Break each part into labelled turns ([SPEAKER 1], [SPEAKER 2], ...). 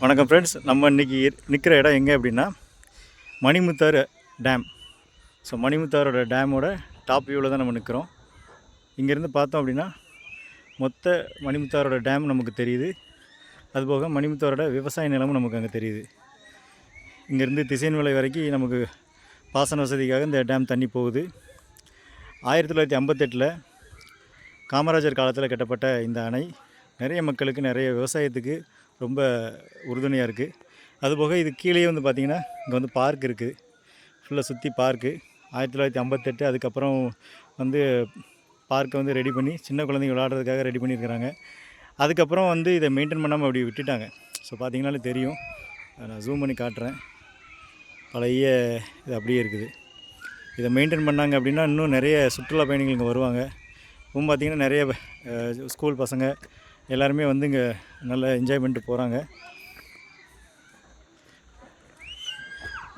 [SPEAKER 1] வணக்கம் ஃப்ரெண்ட்ஸ் நம்ம இன்றைக்கி நிற்கிற இடம் எங்கே அப்படின்னா மணிமுத்தாறு டேம் ஸோ மணிமுத்தாரோட டேமோட டாப் வியூவில் தான் நம்ம நிற்கிறோம் இங்கேருந்து பார்த்தோம் அப்படின்னா மொத்த மணிமுத்தாரோட டேம் நமக்கு தெரியுது. அதுபோக மணிமுத்தாரோட விவசாய நிலமும் நமக்கு அங்கே தெரியுது. இங்கேருந்து திசைன்விலை வரைக்கும் நமக்கு பாசன வசதிக்காக இந்த டேம் தண்ணி போகுது. ஆயிரத்தி தொள்ளாயிரத்தி ஐம்பத்தெட்டில் காமராஜர் காலத்தில் கட்டப்பட்ட இந்த அணை. நிறைய மக்களுக்கு நிறைய விவசாயத்துக்கு ரொம்ப உறுதுணையாக இருக்குது அதுபோக இது கீழேயே வந்து பார்த்திங்கன்னா இங்கே வந்து பார்க் இருக்குது ஃபுல்லாக சுற்றி பார்க்கு ஆயிரத்தி தொள்ளாயிரத்தி ஐம்பத்தெட்டு அதுக்கப்புறம் வந்து பார்க்கை வந்து ரெடி பண்ணி சின்ன குழந்தைங்க விளையாடுறதுக்காக ரெடி பண்ணியிருக்கிறாங்க. அதுக்கப்புறம் வந்து இதை மெயின்டைன் பண்ணாமல் அப்படி விட்டுட்டாங்க. ஸோ பார்த்திங்கனாலே தெரியும். அதை நான் ஜூம் பண்ணி காட்டுறேன். பழைய இது அப்படியே இருக்குது. இதை மெயின்டைன் பண்ணாங்க அப்படின்னா இன்னும் நிறைய சுற்றுலா பயணிகள் இங்கே வருவாங்க. இப்போ பார்த்திங்கன்னா நிறைய ஸ்கூல் பசங்க எல்லாருமே வந்து இங்கே நல்லா என்ஜாய் பண்ணிட்டு போகிறாங்க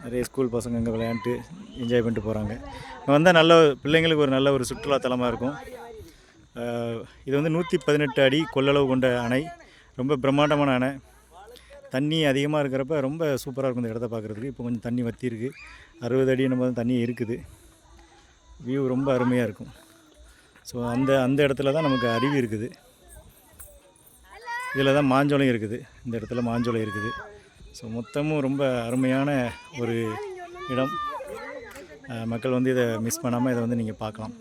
[SPEAKER 1] நிறைய ஸ்கூல் பசங்க இங்கே விளையாண்டு என்ஜாய் பண்ணிட்டு போகிறாங்க இங்கே வந்தால் நல்ல பிள்ளைங்களுக்கு ஒரு நல்ல ஒரு சுற்றுலாத்தலமாக இருக்கும். இது வந்து நூற்றி பதினெட்டு அடி கொள்ளளவு கொண்ட அணை. ரொம்ப பிரம்மாண்டமான அணை. தண்ணி அதிகமாக இருக்கிறப்ப ரொம்ப சூப்பராக இருக்கும் இந்த இடத்த பார்க்குறதுக்கு இப்போ கொஞ்சம் தண்ணி வத்திருக்கு இருக்குது அறுபது அடி நம்ம தண்ணி இருக்குது. வியூ ரொம்ப அருமையாக இருக்கும். ஸோ அந்த அந்த இடத்துல தான் நமக்கு அருவி இருக்குது. இதில் தான் மாஞ்சோளம் இருக்குது. இந்த இடத்துல மாஞ்சோளம் இருக்குது. ஸோ மொத்தமும் ரொம்ப அருமையான ஒரு இடம். மக்கள் வந்து இதை மிஸ் பண்ணாமல் இதை வந்து நீங்கள் பார்க்கலாம்.